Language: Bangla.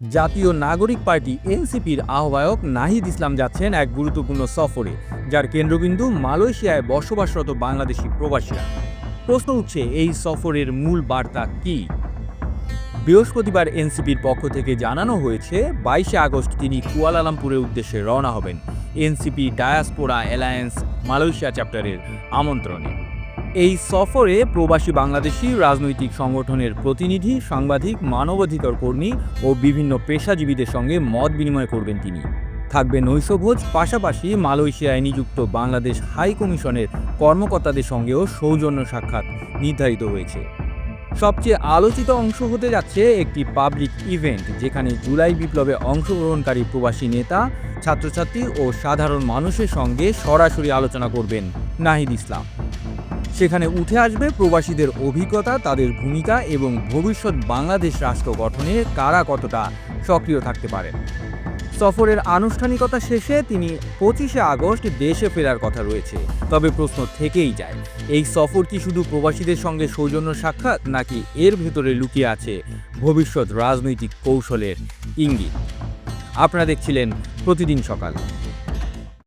জাতীয় নাগরিক পার্টি এনসিপির আহ্বায়ক নাহিদ ইসলাম যাচ্ছেন এক গুরুত্বপূর্ণ সফরে, যার কেন্দ্রবিন্দু মালয়েশিয়ায় বসবাসরত বাংলাদেশি প্রবাসীরা। প্রশ্ন উঠছে, এই সফরের মূল বার্তা কি? বৃহস্পতিবার এনসিপির পক্ষ থেকে জানানো হয়েছে, বাইশে আগস্ট তিনি কুয়ালালামপুরের উদ্দেশ্যে রওনা হবেন এনসিপি ডায়াসপোরা অ্যালায়েন্স মালয়েশিয়া চ্যাপ্টারের আমন্ত্রণে। এই সফরে প্রবাসী বাংলাদেশি রাজনৈতিক সংগঠনের প্রতিনিধি, সাংবাদিক, মানবাধিকার কর্মী ও বিভিন্ন পেশাজীবীদের সঙ্গে মত বিনিময় করবেন তিনি। থাকবে নৈশভোজ, পাশাপাশি মালয়েশিয়ায় নিযুক্ত বাংলাদেশ হাই কমিশনের কর্মকর্তাদের সঙ্গেও সৌজন্য সাক্ষাৎ নির্ধারিত হয়েছে। সবচেয়ে আলোচিত অংশ হতে যাচ্ছে একটি পাবলিক ইভেন্ট, যেখানে জুলাই বিপ্লবে অংশগ্রহণকারী প্রবাসী নেতা, ছাত্রছাত্রী ও সাধারণ মানুষের সঙ্গে সরাসরি আলোচনা করবেন নাহিদ ইসলাম। সেখানে উঠে আসবে প্রবাসীদের অভিজ্ঞতা, তাদের ভূমিকা এবং ভবিষ্যৎ বাংলাদেশ রাষ্ট্র গঠনে কারা কতটা সক্রিয় থাকতে পারেন সফরের আনুষ্ঠানিকতা শেষে তিনি পঁচিশে আগস্ট দেশে ফেরার কথা রয়েছে। তবে প্রশ্ন থেকেই যায়, এই সফর কি শুধু প্রবাসীদের সঙ্গে সৌজন্য সাক্ষাৎ নাকি এর ভেতরে লুকিয়ে আছে ভবিষ্যৎ রাজনৈতিক কৌশলের ইঙ্গিত? আপনারা দেখছিলেন প্রতিদিন সকাল।